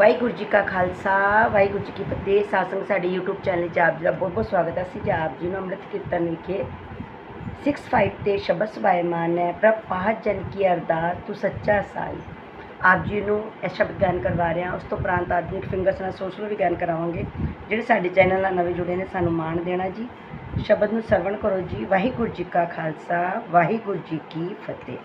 ਵਾਹਿਗੁਰੂ ਜੀ ਕਾ ਖਾਲਸਾ, ਵਾਹਿਗੁਰੂ ਜੀ ਕੀ ਫਤਿਹ। ਸਾਸੰਗ ਸਾਡੇ YouTube channel 'ਚ ਆਪ ਜੀ ਦਾ ਬਹੁਤ ਬਹੁਤ ਸਵਾਗਤ ਹੈ। ਅਸੀਂ ਜੀ ਆਪ ਜੀ ਨੂੰ ਅੰਮ੍ਰਿਤ ਕੀਰਤਨ ਵਿਖੇ 65 ਤੇ ਸ਼ਬਦ ਸਵਾਇਮਾਨ ਹੈ। ਪ੍ਰਭ ਪਾਹਤ ਜਨ ਕੀ ਅਰਦਾਸ, ਤੂੰ ਸੱਚਾ ਸਾਈ। ਆਪ ਜੀ ਨੂੰ ਇਹ ਸ਼ਬਦ ਗਿਆਨ ਕਰਵਾ ਰਹੇ ਹਾਂ। ਉਸ ਤੋਂ ਉਪਰੰਤ ਆਧੁਨਿਕ ਫਿੰਗਰਸ ਨਾਲ ਸੋਸ਼ਲ ਵੀ ਗਿਆਨ ਕਰਾਵਾਂਗੇ। ਜਿਹੜੇ ਸਾਡੇ ਚੈਨਲ ਨਾਲ ਨਵੇਂ ਜੁੜੇ ਨੇ, ਸਾਨੂੰ ਮਾਣ ਦੇਣਾ ਜੀ। ਸ਼ਬਦ ਨੂੰ ਸਰਵਣ ਕਰੋ ਜੀ। ਵਾਹਿਗੁਰੂ ਜੀ ਕਾ ਖਾਲਸਾ, ਵਾਹਿਗੁਰੂ ਜੀ ਕੀ ਫਤਿਹ।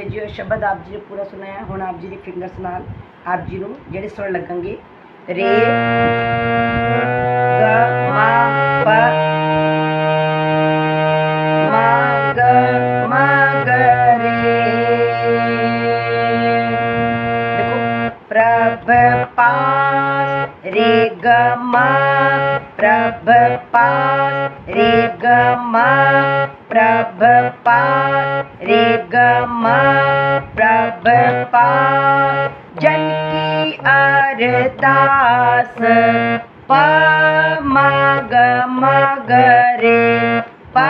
ਸੰਗਤ ਜੀ ਉਹ ਸ਼ਬਦ ਆਪ ਜੀ ਨੇ ਪੂਰਾ ਸੁਣਾਇਆ ਹੁਣ ਆਪ ਜੀ ਦੀ ਫਿੰਗਰਸ ਨਾਲ ਆਪ ਜੀ ਨੂੰ ਜਿਹੜੇ ਸੁਰ ਲੱਗਣਗੇ ਰੇ ਗ ਮਾ ਪ ਮਾ ਗ ਮਾ ਗ ਰੇ ਦੇਖੋ ਪ੍ਰਭ ਪਾਸ ਰੇ ਗ ਮਾ ਪ੍ਰਭ ਪਾਸ ਰੇ ਗ ਮਾ ਪ੍ਰਭ ਪਾਸ ਰੇ प्रभपा, जन की अरदास प मग मग रे प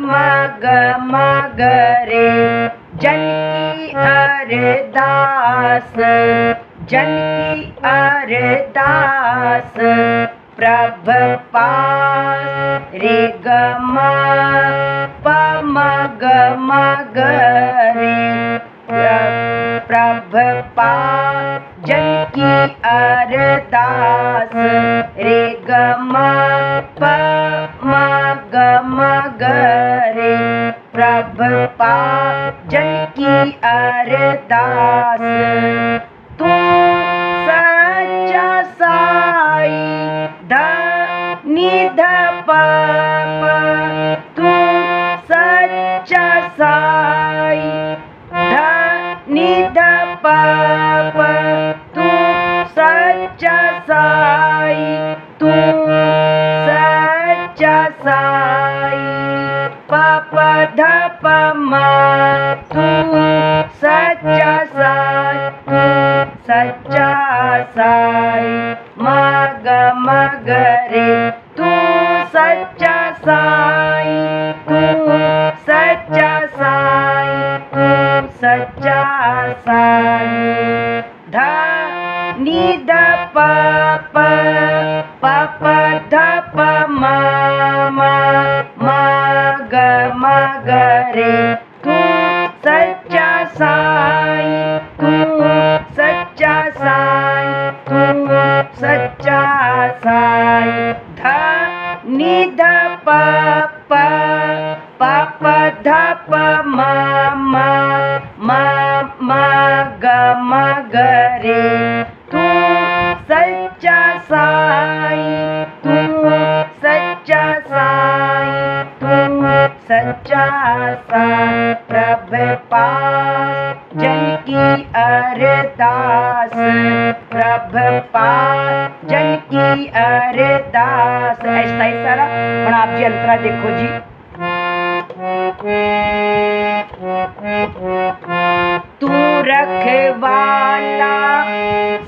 मग मगरे जन की अरदास, जन की अरदास, प्रभपा, रे ग प मगरे प्रभ पा जी अरदास रे ग मग मगरे प्रभ पा जी अरदास तू स च साय ध निध प साई ध नि प प तू सच्चा साई, तू सच्चा साई। प प ध प तू सच्चा साई, तू सच्चा साई। मग मगरे प म म म ग म ग रे तू सच्चा साई, तू सच्चा साई, तू सच्चा साई। ध नि ध प प प प ध प म म म म ग म ग रे प्रभ पा जल की अरदास प्रभ पा जल की अरदास ऐसा ही सारा हम आप जी अंतरा देखो जी तू रखवाला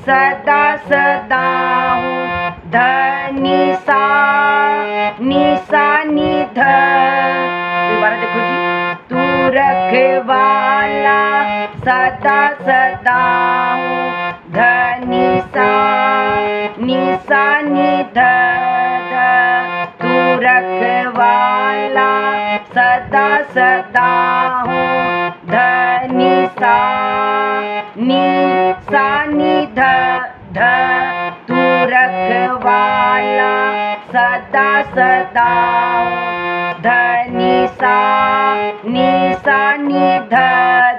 सदा सदा हूँ धनिसा निसा निध दोबारा देखो जी तू रखवाला सदा सदा धनी सा निसा निध तू रखवाला सदा सदा धनी सा नी सा नि ध ध तू रखवाला सदा सदा हूँ धनी सा निशा सा नि ध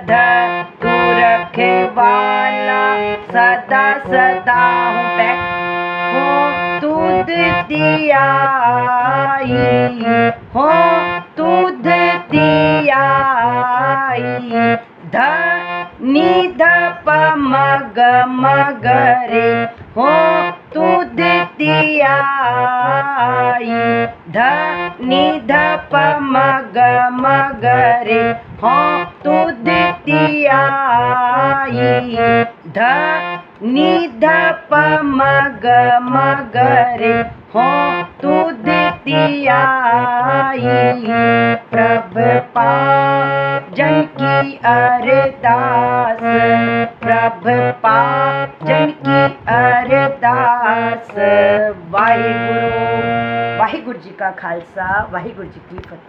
ध तू रखे वाला, सदा सदा हूँ बैक हो तू दियाई। दियाई ध नि ध प म ग म ग रे हो दूध दियाई ध नि ध प म ग म ग रे हो तू दिया प्रभ पाजन की अरदास प्रभ पाजन की अरदास वाहिगुरु वाहिगुरु जी का खालसा वाहिगुरु जी की फतेह